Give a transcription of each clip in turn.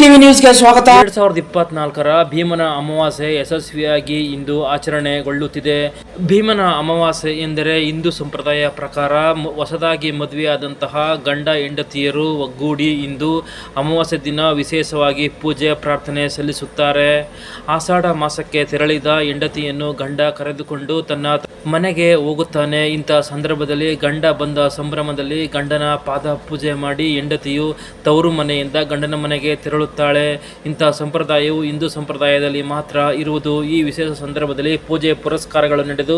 TV ನ್ಯೂಸ್ಗೆ ಸ್ವಾಗತ. ಎರಡ್ ಸಾವಿರದ ಇಪ್ಪತ್ನಾಲ್ಕರ ಭೀಮನ ಅಮಾವಾಸ್ಯೆ ಯಶಸ್ವಿಯಾಗಿ ಇಂದು ಆಚರಣೆಗೊಳ್ಳುತ್ತಿದೆ. ಭೀಮನ ಅಮಾವಾಸ್ಯೆ ಎಂದರೆ ಹಿಂದೂ ಸಂಪ್ರದಾಯ ಪ್ರಕಾರ ಹೊಸದಾಗಿ ಮದುವೆಯಾದಂತಹ ಗಂಡ ಹೆಂಡತಿಯರು ಒಗ್ಗೂಡಿ ಇಂದು ಅಮಾವಾಸ್ಯೆ ದಿನ ವಿಶೇಷವಾಗಿ ಪೂಜೆ, ಪ್ರಾರ್ಥನೆ ಸಲ್ಲಿಸುತ್ತಾರೆ. ಆಷಾಢ ಮಾಸಕ್ಕೆ ತೆರಳಿದ ಹೆಂಡತಿಯನ್ನು ಗಂಡ ಕರೆದುಕೊಂಡು ತನ್ನ ಮನೆಗೆ ಹೋಗುತ್ತಾನೆ. ಇಂಥ ಸಂದರ್ಭದಲ್ಲಿ ಗಂಡ ಬಂದ ಸಂಭ್ರಮದಲ್ಲಿ ಗಂಡನ ಪಾದ ಪೂಜೆ ಮಾಡಿ ಹೆಂಡತಿಯು ತವರು ಮನೆಯಿಂದ ಗಂಡನ ಮನೆಗೆ ತೆರಳುತ್ತಾಳೆ. ಇಂಥ ಸಂಪ್ರದಾಯವು ಹಿಂದೂ ಸಂಪ್ರದಾಯದಲ್ಲಿ ಮಾತ್ರ ಇರುವುದು. ಈ ವಿಶೇಷ ಸಂದರ್ಭದಲ್ಲಿ ಪೂಜೆ ಪುರಸ್ಕಾರಗಳು ನಡೆದು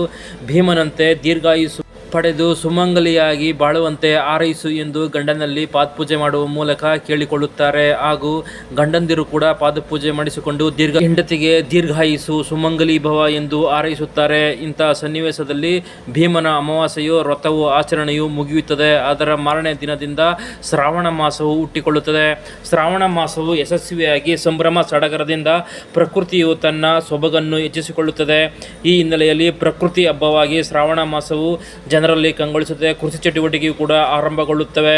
ಭೀಮನಂತೆ ದೀರ್ಘಾಯುಸು ಪಡೆದು ಸುಮಂಗಲಿಯಾಗಿ ಬಾಳುವಂತೆ ಆರೈಸು ಎಂದು ಗಂಡನಲ್ಲಿ ಪಾದಪೂಜೆ ಮಾಡುವ ಮೂಲಕ ಕೇಳಿಕೊಳ್ಳುತ್ತಾರೆ. ಹಾಗೂ ಗಂಡಂದಿರು ಕೂಡ ಪಾದಪೂಜೆ ಮಾಡಿಸಿಕೊಂಡು ದೀರ್ಘ ಹೆಂಡತಿಗೆ ದೀರ್ಘಾಯಿಸು ಸುಮಂಗಲಿ ಭವ ಎಂದು ಆರೈಸುತ್ತಾರೆ. ಇಂಥ ಸನ್ನಿವೇಶದಲ್ಲಿ ಭೀಮನ ಅಮಾವಾಸ್ಯೆಯು ವ್ರತವು ಆಚರಣೆಯು ಮುಗಿಯುತ್ತದೆ. ಅದರ ಮಾರನೇ ದಿನದಿಂದ ಶ್ರಾವಣ ಮಾಸವು ಹುಟ್ಟಿಕೊಳ್ಳುತ್ತದೆ. ಶ್ರಾವಣ ಮಾಸವು ಯಶಸ್ವಿಯಾಗಿ ಸಂಭ್ರಮ ಸಡಗರದಿಂದ ಪ್ರಕೃತಿಯು ತನ್ನ ಸೊಬಗನ್ನು ಹೆಚ್ಚಿಸಿಕೊಳ್ಳುತ್ತದೆ. ಈ ಹಿನ್ನೆಲೆಯಲ್ಲಿ ಪ್ರಕೃತಿ ಹಬ್ಬವಾಗಿ ಶ್ರಾವಣ ಮಾಸವು ಜನರಲ್ಲಿ ಕಂಗೊಳಿಸುತ್ತೆ. ಕೃಷಿ ಚಟುವಟಿಕೆಯು ಕೂಡ ಆರಂಭಗೊಳ್ಳುತ್ತವೆ.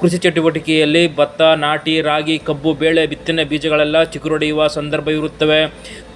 ಕೃಷಿ ಚಟುವಟಿಕೆಯಲ್ಲಿ ಭತ್ತ, ನಾಟಿ, ರಾಗಿ, ಕಬ್ಬು, ಬೇಳೆ, ಬಿತ್ತನೆ ಬೀಜಗಳೆಲ್ಲ ಚಿಗುರೊಡೆಯುವ ಸಂದರ್ಭ ಇರುತ್ತವೆ.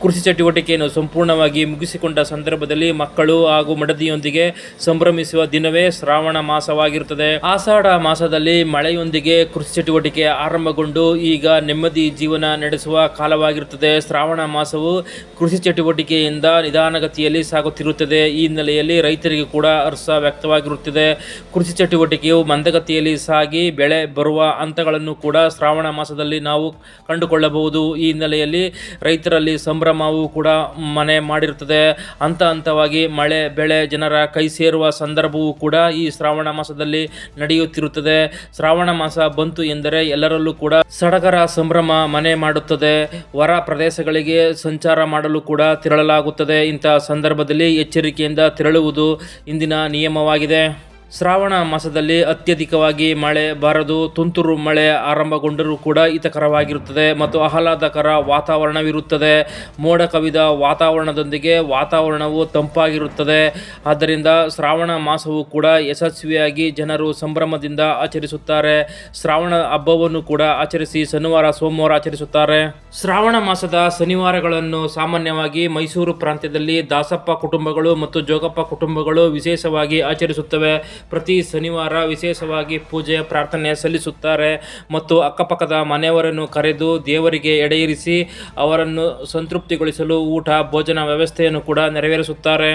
ಕೃಷಿ ಚಟುವಟಿಕೆಯನ್ನು ಸಂಪೂರ್ಣವಾಗಿ ಮುಗಿಸಿಕೊಂಡ ಸಂದರ್ಭದಲ್ಲಿ ಮಕ್ಕಳು ಹಾಗೂ ಮಡದಿಯೊಂದಿಗೆ ಸಂಭ್ರಮಿಸುವ ದಿನವೇ ಶ್ರಾವಣ ಮಾಸವಾಗಿರುತ್ತದೆ. ಆಷಾಢ ಮಾಸದಲ್ಲಿ ಮಳೆಯೊಂದಿಗೆ ಕೃಷಿ ಚಟುವಟಿಕೆ ಆರಂಭಗೊಂಡು ಈಗ ನೆಮ್ಮದಿ ಜೀವನ ನಡೆಸುವ ಕಾಲವಾಗಿರುತ್ತದೆ. ಶ್ರಾವಣ ಮಾಸವು ಕೃಷಿ ಚಟುವಟಿಕೆಯಿಂದ ನಿಧಾನಗತಿಯಲ್ಲಿ ಸಾಗುತ್ತಿರುತ್ತದೆ. ಈ ಹಿನ್ನೆಲೆಯಲ್ಲಿ ರೈತರಿಗೆ ಕೂಡ ಹರ್ಷ ವ್ಯಕ್ತವಾಗಿರುತ್ತದೆ. ಕೃಷಿ ಚಟುವಟಿಕೆಯು ಮಂದಗತಿಯಲ್ಲಿ ಸಾಗಿ ಬೆಳೆ ಬರುವ ಹಂತಗಳನ್ನು ಕೂಡ ಶ್ರಾವಣ ಮಾಸದಲ್ಲಿ ನಾವು ಕಂಡುಕೊಳ್ಳಬಹುದು. ಈ ಹಿನ್ನೆಲೆಯಲ್ಲಿ ರೈತರಲ್ಲಿ ಸಂಭ್ರಮವು ಕೂಡ ಮನೆ ಮಾಡಿರುತ್ತದೆ. ಹಂತ ಹಂತವಾಗಿ ಮಳೆ, ಬೆಳೆ, ಜನರ ಕೈ ಸೇರುವ ಸಂದರ್ಭವೂ ಕೂಡ ಈ ಶ್ರಾವಣ ಮಾಸದಲ್ಲಿ ನಡೆಯುತ್ತಿರುತ್ತದೆ. ಶ್ರಾವಣ ಮಾಸ ಬಂತು ಎಂದರೆ ಎಲ್ಲರಲ್ಲೂ ಕೂಡ ಸಡಗರ ಸಂಭ್ರಮ ಮನೆ ಮಾಡುತ್ತದೆ. ಹೊರ ಪ್ರದೇಶಗಳಿಗೆ ಸಂಚಾರ ಮಾಡಲು ಕೂಡ ತೆರಳಲಾಗುತ್ತದೆ. ಇಂಥ ಸಂದರ್ಭದಲ್ಲಿ ಎಚ್ಚರಿಕೆಯಿಂದ ತೆರಳುವುದು ಇಂದಿನ ನಿಯಮವಾಗಿದೆ. ಶ್ರಾವಣ ಮಾಸದಲ್ಲಿ ಅತ್ಯಧಿಕವಾಗಿ ಮಳೆ ಬಾರದು, ತುಂತುರು ಮಳೆ ಆರಂಭಗೊಂಡರೂ ಕೂಡ ಹಿತಕರವಾಗಿರುತ್ತದೆ ಮತ್ತು ಆಹ್ಲಾದಕರ ವಾತಾವರಣವಿರುತ್ತದೆ. ಮೋಡ ಕವಿದ ವಾತಾವರಣದೊಂದಿಗೆ ವಾತಾವರಣವು ತಂಪಾಗಿರುತ್ತದೆ. ಆದ್ದರಿಂದ ಶ್ರಾವಣ ಮಾಸವು ಕೂಡ ಯಶಸ್ವಿಯಾಗಿ ಜನರು ಸಂಭ್ರಮದಿಂದ ಆಚರಿಸುತ್ತಾರೆ. ಶ್ರಾವಣ ಹಬ್ಬವನ್ನು ಕೂಡ ಆಚರಿಸಿ ಶನಿವಾರ, ಸೋಮವಾರ ಆಚರಿಸುತ್ತಾರೆ. ಶ್ರಾವಣ ಮಾಸದ ಶನಿವಾರಗಳನ್ನು ಸಾಮಾನ್ಯವಾಗಿ ಮೈಸೂರು ಪ್ರಾಂತ್ಯದಲ್ಲಿ ದಾಸಪ್ಪ ಕುಟುಂಬಗಳು ಮತ್ತು ಜೋಗಪ್ಪ ಕುಟುಂಬಗಳು ವಿಶೇಷವಾಗಿ ಆಚರಿಸುತ್ತವೆ. ಪ್ರತಿ ಶನಿವಾರ ವಿಶೇಷವಾಗಿ ಪೂಜೆ ಪ್ರಾರ್ಥನೆ ಸಲ್ಲಿಸುತ್ತಾರೆ ಮತ್ತು ಅಕ್ಕಪಕ್ಕದ ಮನೆಯವರನ್ನು ಕರೆದು ದೇವರಿಗೆ ಎಡೆಯಿರಿಸಿ ಅವರನ್ನು ಸಂತೃಪ್ತಿಗೊಳಿಸಲು ಊಟ, ಭೋಜನ ವ್ಯವಸ್ಥೆಯನ್ನು ಕೂಡ ನೆರವೇರಿಸುತ್ತಾರೆ.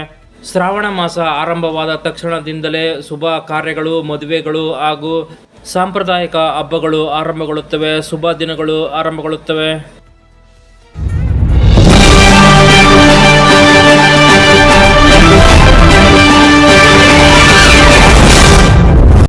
ಶ್ರಾವಣ ಮಾಸ ಆರಂಭವಾದ ತಕ್ಷಣದಿಂದಲೇ ಶುಭ ಕಾರ್ಯಗಳು, ಮದುವೆಗಳು ಹಾಗೂ ಸಾಂಪ್ರದಾಯಿಕ ಹಬ್ಬಗಳು ಆರಂಭಗೊಳ್ಳುತ್ತವೆ. ಶುಭ ದಿನಗಳು ಆರಂಭಗೊಳ್ಳುತ್ತವೆ.